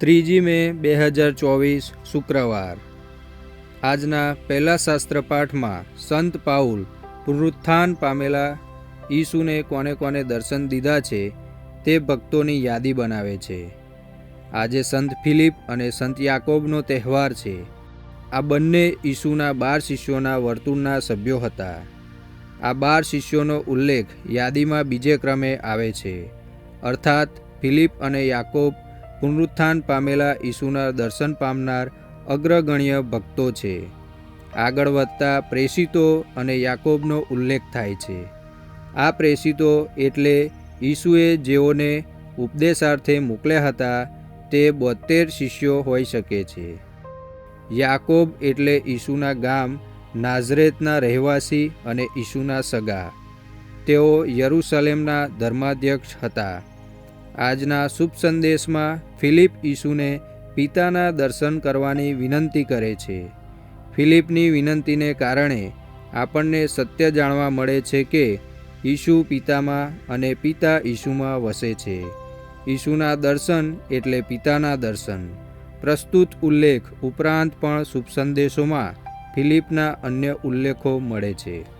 ત્રીજી મે બે હજાર ચોવીસ શુક્રવાર. આજના પહેલા શાસ્ત્ર પાઠમાં સંત પાઉલ પુનરુત્થાન પામેલા ઈસુને કોને કોને દર્શન દીધા છે તે ભક્તોની યાદી બનાવે છે. આજે સંત ફિલિપ અને સંત યાકોબનો તહેવાર છે. આ બંને ઈસુના બાર શિષ્યોના વર્તુળના સભ્યો હતા. આ બાર શિષ્યોનો ઉલ્લેખ યાદીમાં બીજે ક્રમે આવે છે. અર્થાત ફિલિપ અને યાકોબ પુનરુત્થાન પામેલા ઈસુના દર્શન પામનાર અગ્રગણ્ય ભક્તો છે. આગળ વધતા પ્રેષિતો અને યાકોબનો ઉલ્લેખ થાય છે. આ પ્રેષિતો એટલે ઈસુએ જેઓને ઉપદેશાર્થે મોકલ્યા હતા, તે બોતેર શિષ્યો હોઈ શકે છે. યાકોબ એટલે ઈસુના ગામ નાઝરેતના રહેવાસી અને ઈસુના સગા. તેઓ યરૂશલેમના ધર્માધ્યક્ષ હતા. આજના શુભ સંદેશમાં ફિલિપ ઈસુને પિતાના દર્શન કરવાની વિનંતી કરે છે. ફિલિપની વિનંતીને કારણે આપણને સત્ય જાણવા મળે છે કે ઈસુ પિતામાં અને પિતા ઈસુમાં વસે છે. ઈસુના દર્શન એટલે પિતાના દર્શન. પ્રસ્તુત ઉલ્લેખ ઉપરાંત પણ શુભ સંદેશોમાં ફિલિપના અન્ય ઉલ્લેખો મળે છે.